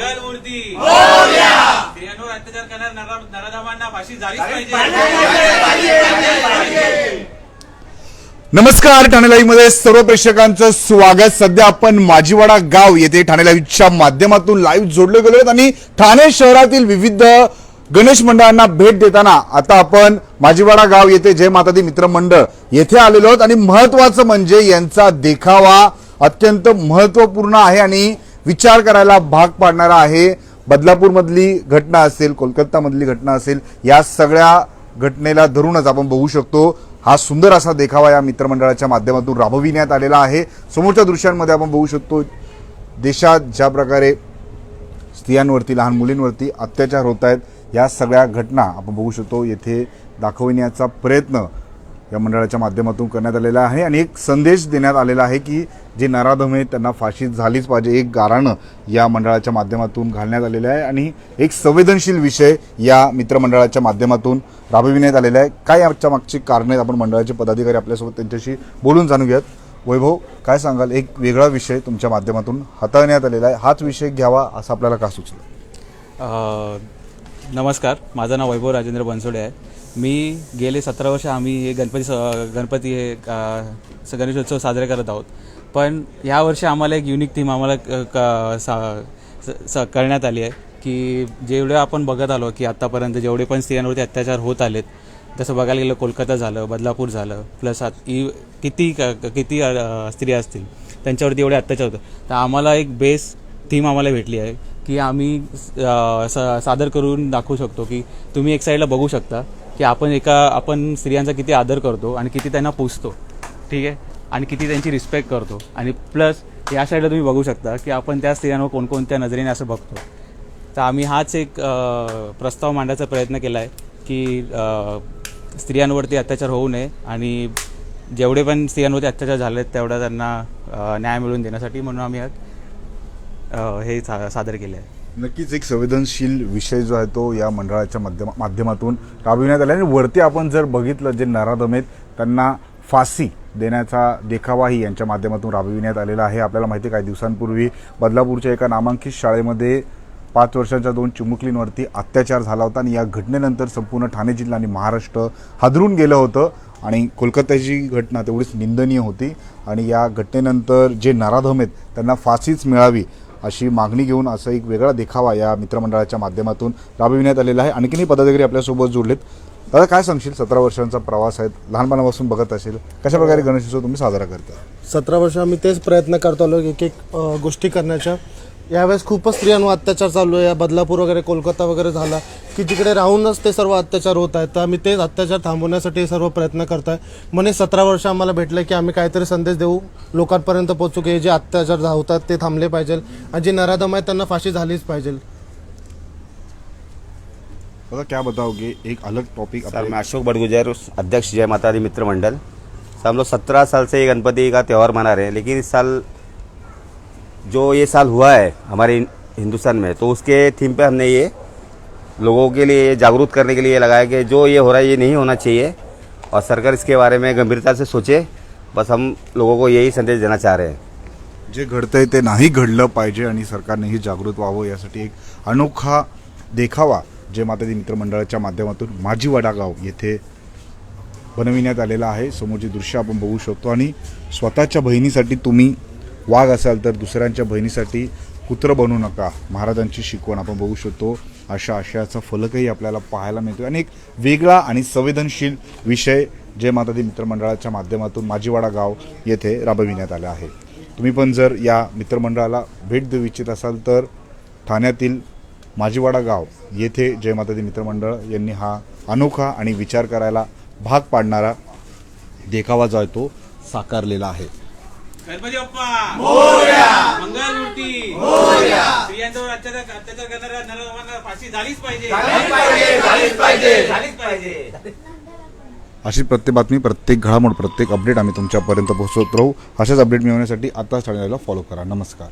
मूर्ती स्त्रियांवर अत्याचार नराधमांना फाशी झालीच पाहिजे. नमस्कार ठाणे लाईव्हमध्ये सर्व प्रेक्षकांचं स्वागत. सध्या आपण माझीवाडा गाव येथे ठाणे लाईव्हच्या माध्यमातून लाईव्ह जोडले गेलो आहेत आणि ठाणे शहरातील विविध गणेश मंडळांना भेट देताना आता आपण माझीवाडा गाव येथे जय माता दी मित्र मंडळ येथे आलेलो आहोत. आणि महत्वाचं म्हणजे यांचा देखावा अत्यंत महत्त्वपूर्ण आहे आणि विचार करायला भाग पाडणारा आहे. बदलापूरमधली घटना असेल कोलकातामधली घटना असेल या सगळ्या घटनेला धरूनच आपण बघू शकतो. हा सुंदर असा देखावा या मित्रमंडळाच्या माध्यमातून राबविण्यात आलेला आहे. समोरच्या दृश्यांमध्ये आपण बघू शकतो देशात ज्या प्रकारे स्त्रियांवरती लहान मुलींवरती अत्याचार होत आहेत या सगळ्या घटना आपण बघू शकतो. येथे दाखविण्याचा प्रयत्न या मंडळाच्या माध्यमातून करण्यात आलेला आहे आणि एक संदेश देण्यात आलेला आहे की जे नराधम आहेत त्यांना फाशी झालीच पाहिजे. एक गाराणं या मंडळाच्या माध्यमातून घालण्यात आलेलं आहे आणि एक संवेदनशील विषय या मित्रमंडळाच्या माध्यमातून राबविण्यात आलेला आहे. काय याच्या मागची कारणं आहेत? आपण मंडळाचे पदाधिकारी आपल्यासोबत त्यांच्याशी बोलून जाणून घेऊयात वैभव काय सांगाल? एक वेगळा विषय तुमच्या माध्यमातून हाताळण्यात आलेला आहे. हाच विषय घ्यावा असं आपल्याला का सुचलं? नमस्कार. माझं नाव वैभव राजेंद्र बनसोडे आहे. मी गेले सतरा वर्ष आम्ही हे गणपती स गणपती हे स- गणेशोत्सव साजरे करत आहोत. पण ह्या वर्षी आम्हाला एक युनिक थीम आम्हाला क- क- सा- स- स- करण्यात आली आहे की जेवढे आपण बघत आलो की आत्तापर्यंत जेवढे पण स्त्रियांवरती अत्याचार होत आलेत जसं बघायला गेलं कोलकाता झालं बदलापूर झालं प्लस आत ई किती क- किती स्त्रिया असतील त्यांच्यावरती एवढे अत्याचार होतं तर आम्हाला एक बेस थीम आम्हाला भेटली आहे की आम्ही स- सादर करून दाखवू शकतो की तुम्ही एक साईडला बघू शकता. की आपण एका आपण स्त्रियांचा किती आदर करतो आणि किती त्यांना पुजतो ठीक आहे? आणि किती त्यांची रिस्पेक्ट करतो. आणि प्लस या साईडला तुम्ही बघू शकता की आपण त्या स्त्रियांवर कोणकोणत्या नजरेने असं बघतो. तर आम्ही हाच एक प्रस्ताव मांडायचा प्रयत्न केला आहे की स्त्रियांवरती अत्याचार होऊ नये आणि जेवढे पण स्त्रियांवरती अत्याचार झाले तेवढा त्यांना न्याय मिळवून देण्यासाठी म्हणून आम्ही हे सा सादर केलं आहे नक्कीच एक संवेदनशील विषय जो आहे तो या मंडळाच्या माध्यमा माध्यमातून राबविण्यात आला आणि वरती आपण जर बघितलं जे नराधम आहेत त्यांना फाशी देण्याचा देखावाही यांच्या माध्यमातून राबविण्यात आलेला आहे. आपल्याला माहिती आहे काही दिवसांपूर्वी बदलापूरच्या एका नामांकित शाळेमध्ये पाच वर्षांच्या दोन चिमुकलींवरती अत्याचार झाला होता आणि या घटनेनंतर संपूर्ण ठाणे जिल्हा आणि महाराष्ट्र हादरून गेलं होतं. आणि कोलकात्याची घटना तेवढीच निंदनीय होती. आणि या घटनेनंतर जे नराधम आहेत त्यांना फाशीच मिळावी अशी मागणी घेऊन असं एक वेगळा देखावा या मित्रमंडळाच्या माध्यमातून राबविण्यात आलेला आहे. आणखीनही पदाधिकारी आपल्यासोबत जोडलेत. दादा काय सांगशील? सतरा वर्षांचा प्रवास आहे. लहानपणापासून बघत असेल. कशा प्रकारे गणेशोत्सव तुम्ही साजरा करता? सतरा वर्ष आम्ही तेच प्रयत्न करतो आलो एक एक गोष्टी करण्याच्या यावेळेस खूपच स्त्रियांवर अत्याचार चालू आहे. या बदलापूर वगैरे कोलकाता वगैरे झाला की तिकडे राहूनच ते सर्व अत्याचार होत आहेत. तर आम्ही तेच अत्याचार थांबवण्यासाठी सर्व प्रयत्न करत आहे म्हणे सतरा वर्ष आम्हाला भेटलं की आम्ही काहीतरी संदेश देऊ. लोकांपर्यंत पोहोचू की जे अत्याचार होतात ते थांबले पाहिजे. आणि जे नराधम आहेत त्यांना फाशी झालीच पाहिजे. दादा क्या बताओगे एक अलग टॉपिक सर मैं अशोक बड़गुजर अध्यक्ष जय माता दी मित्र मंडल। सर हम लोग सत्रह साल से ये गणपति का त्यौहार मना रहे हैं लेकिन इस साल जो ये साल हुआ है हमारे हिंदुस्तान में तो उसके थीम पे हमने ये लोगों के लिए जागरूक करने के लिए लगाया कि जो ये हो रहा है ये नहीं होना चाहिए और सरकार इसके बारे में गंभीरता से सोचे बस हम लोगों को यही संदेश देना चाह रहे हैं। जे घडतंय ते नाही घडलं पाहिजे आणि सरकारनेही जागृत व्हावं यासाठी एक अनोखा देखावा जे मातादी मित्रमंडळाच्या माध्यमातून माझी वडागाव येथे बनविण्यात आलेला आहे. समोरची दृश्य आपण बघू शकतो आणि स्वतःच्या बहिणीसाठी तुम्ही वाघ असाल तर दुसऱ्यांच्या बहिणीसाठी कुत्र बनू नका. महाराजांची शिकवण आपण बघू शकतो. अशा आशयाचा फलकही आपल्याला पाहायला मिळतो आणि एक वेगळा आणि संवेदनशील विषय जय मातादी मित्रमंडळाच्या माध्यमातून माझीवाडा गाव येथे राबविण्यात आला आहे. तुम्ही पण जर या मित्रमंडळाला भेट देऊ इच्छित असाल तर ठाण्यातील माझीवाडा गाव येथे जय मातादी मित्रमंडळ यांनी हा अनोखा आणि विचार करायला भाग पाडणारा देखावा जो आहे तो साकारलेला आहे. गणपती बाप्पा! मंगल मूर्ती! स्त्रियांच्यावर अत्याचार अत्याचार करणाऱ्या नराधमांना फाशी झालीच पाहिजे. झालीच पाहिजे अशी प्रत्येक बातमी प्रत्येक घडामोड प्रत्येक अपडेट आम्ही तुमच्यापर्यंत पोहोचवत राहू. अशाच अपडेट मिळवण्यासाठी आताच ठाण्याला फॉलो करा. नमस्कार.